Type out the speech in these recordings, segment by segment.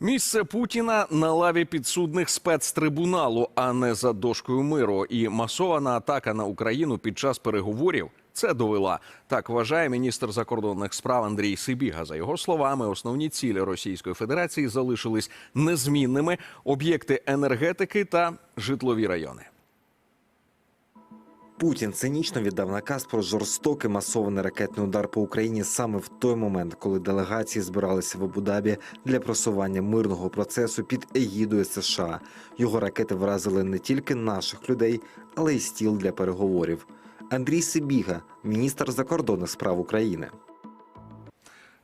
Місце Путіна на лаві підсудних спецтрибуналу, а не за дошкою миру. І масована атака на Україну під час переговорів це довела. Так вважає міністр закордонних справ Андрій Сибіга. За його словами, основні цілі Російської Федерації залишились незмінними: об'єкти енергетики та житлові райони. Путін цинічно віддав наказ про жорстокий масований ракетний удар по Україні саме в той момент, коли делегації збиралися в Абу-Дабі для просування мирного процесу під егідою США. Його ракети вразили не тільки наших людей, але й стіл для переговорів. Андрій Сибіга, міністр закордонних справ України.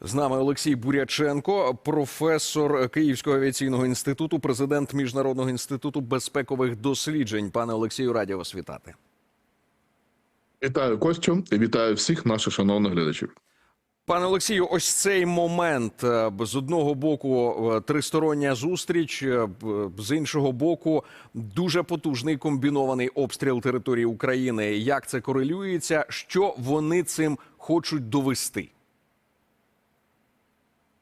З нами Олексій Буряченко, професор Київського авіаційного інституту, президент Міжнародного інституту безпекових досліджень. Пане Олексію, раді вас вітати. Вітаю Костю і вітаю всіх наших шановних глядачів. Пане Олексію, ось цей момент е, з одного боку е, тристороння зустріч, е, з іншого боку, дуже потужний комбінований обстріл території України. Як це корелюється? Що вони цим хочуть довести?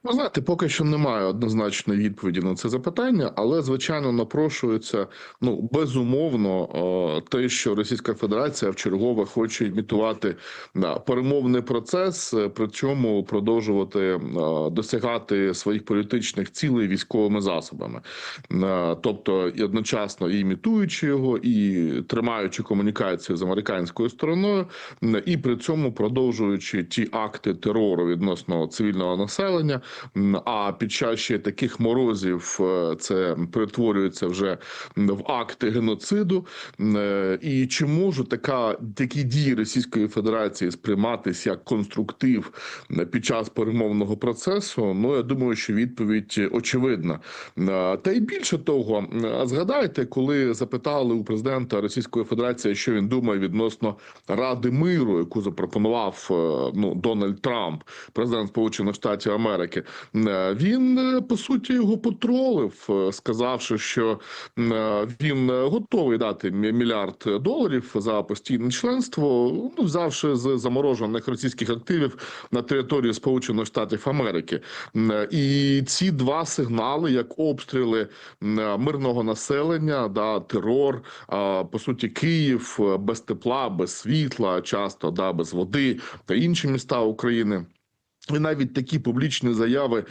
Ну, знаєте, поки що немає однозначної відповіді на це запитання, але звичайно напрошується ну безумовно е, те, що Російська Федерація вчергове хоче імітувати перемовний процес, е, при цьому продовжувати е, досягати своїх політичних цілей військовими засобами, тобто і одночасно і імітуючи його, і тримаючи комунікацію з американською стороною, і при цьому продовжуючи ті акти терору відносно цивільного населення. А під час ще таких морозів е, це перетворюється вже в акти геноциду. Е, І чи може така такі дії Російської Федерації сприйматися як конструктив під час перемовного процесу? Ну я думаю, що відповідь очевидна. Е, Та й більше того, згадайте, коли запитали у президента Російської Федерації, що він думає відносно Ради миру, яку запропонував ну Дональд Трамп, президент Сполучених Штатів Америки, е, він е, по суті його потролив, е, сказавши, що він готовий дати мільярд доларів за постійне членство, ну взявши з заморожених російських активів на території Сполучених Штатів Америки. І ці два сигнали, як обстріли мирного населення, да, терор, по суті, Київ без тепла, без світла, часто да, без води та інші міста України. І навіть такі публічні заяви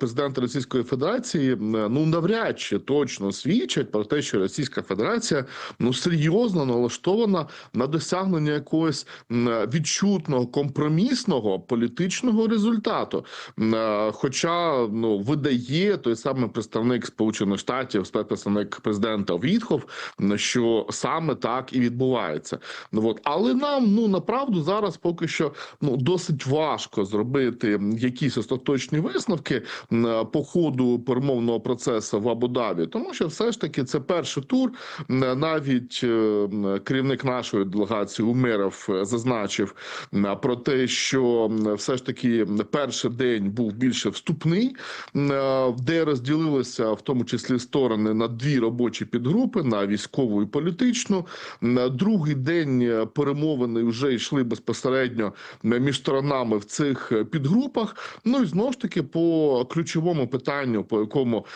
президента Російської Федерації ну навряд чи точно свідчать про те, що Російська Федерація ну серйозно налаштована на досягнення якогось відчутного компромісного політичного результату. Хоча ну видає той самий представник Сполучених Штатів, спецпредставник президента Вітхов, що саме так і відбувається. Ну от але нам ну направду зараз поки що ну досить важко зробити якісь остаточні висновки по ходу перемовного процесу в Абу-Дабі, тому що все ж таки це перший тур. Навіть е, керівник нашої делегації Умеров е, зазначив про те, що все ж таки перший день був більше вступний, е, де розділилися в тому числі сторони на дві робочі підгрупи на військову і політичну. На другий день перемовини вже йшли безпосередньо між сторонами в цих е, підгрупах. Ну і знову ж таки по ключовому питанню, по якому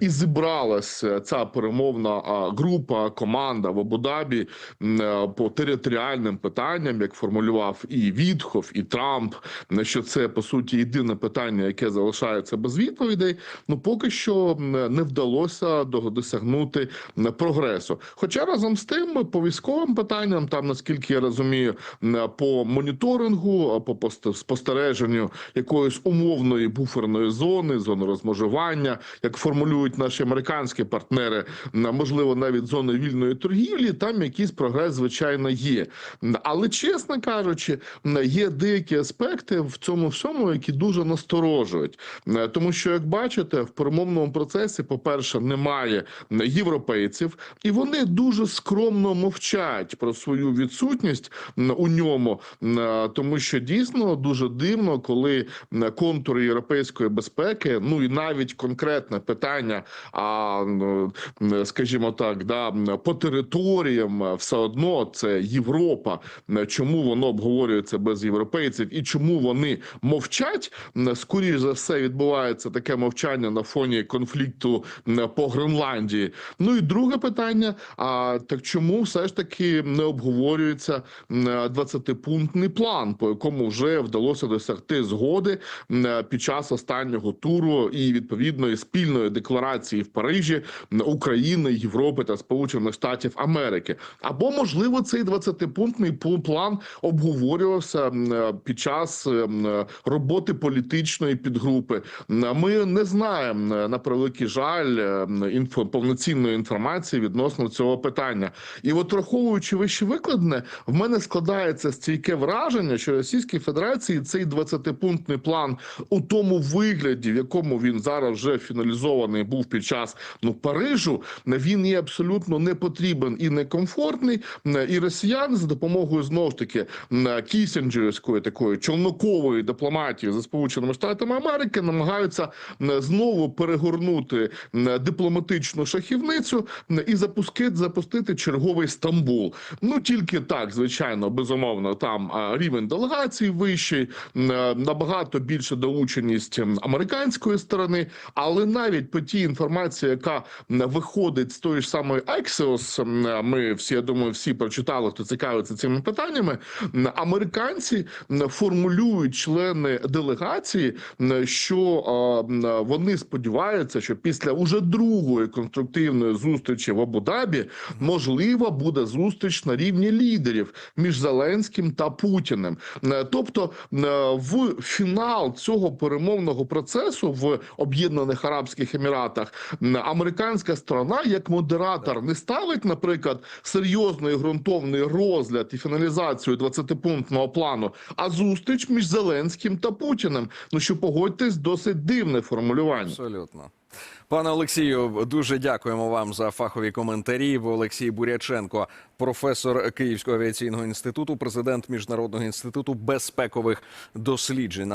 і зібралася ця перемовна група, команда в Абу-Дабі е, по територіальним питанням, як формулював і Вітхов, і Трамп, м, що це по суті єдине питання, яке залишається без відповідей. Ну поки що не вдалося до- досягнути прогресу. Хоча разом з тим, по військовим питанням, там наскільки я розумію, по моніторингу, по пост- спостереженню якоїсь умовної буферної зони, зони розмежування, як формулюють наші американські партнери, можливо, навіть зони вільної торгівлі, там якийсь прогрес, звичайно, є. Але чесно кажучи, є деякі аспекти в цьому всьому, які дуже насторожують, тому що, як бачите, в перемовному процесі, по-перше, немає європейців, і вони дуже скромно мовчать про свою відсутність у ньому, тому що дійсно дуже дивно дивно, коли контури європейської безпеки, ну і навіть конкретне питання, а скажімо так, да по територіям е, все одно це Європа. Чому воно обговорюється без європейців і чому вони мовчать? Скоріш за все відбувається таке мовчання на фоні конфлікту по Гренландії. Ну і друге питання: а так чому все ж таки не обговорюється м, 20-пунктний план, по якому вже вдалося досягти згоди під час останнього туру і відповідної спільної декларації в Парижі України, Європи та Сполучених Штатів Америки? Або можливо цей 20-пунктний план обговорювався під час роботи політичної підгрупи. Ми не знаємо на превеликий жаль інфо повноцінної інформації відносно цього питання. І от враховуючи вище викладне, в мене складається стійке враження, що Російській Федерації цей 20-пунктний план у тому вигляді, в якому він зараз вже фіналізований був під час ну Парижу, він є абсолютно не потрібен і некомфортний. І росіяни за допомогою знову ж таки кісінджерської такої човнокової дипломатії за сполученими штатами Америки намагаються знову перегорнути дипломатичну шахівницю і запустити, запустити черговий Стамбул. Ну тільки так, звичайно, безумовно, там рівень делегацій вищий, набагато більше долученість американської сторони, але навіть по тій інформації, яка виходить з тої ж самої Axios, е, ми всі, я думаю, всі прочитали, хто цікавиться цими питаннями. Американці формулюють члени делегації, що вони сподіваються, що після уже другої конструктивної зустрічі в Абу-Дабі можлива буде зустріч на рівні лідерів між Зеленським та Путіним. Тобто, в фінал цього перемовного процесу в Об'єднаних Арабських Еміратах американська сторона як модератор не ставить, наприклад, серйозний ґрунтовний розгляд і фіналізацію 20-пунктного плану, а зустріч між Зеленським та Путіним. Ну що погодьтесь, досить дивне формулювання. Абсолютно. Пане Олексію, дуже дякуємо вам за фахові коментарі. Олексій Буряченко, професор Київського авіаційного інституту, президент Міжнародного інституту безпекових досліджень.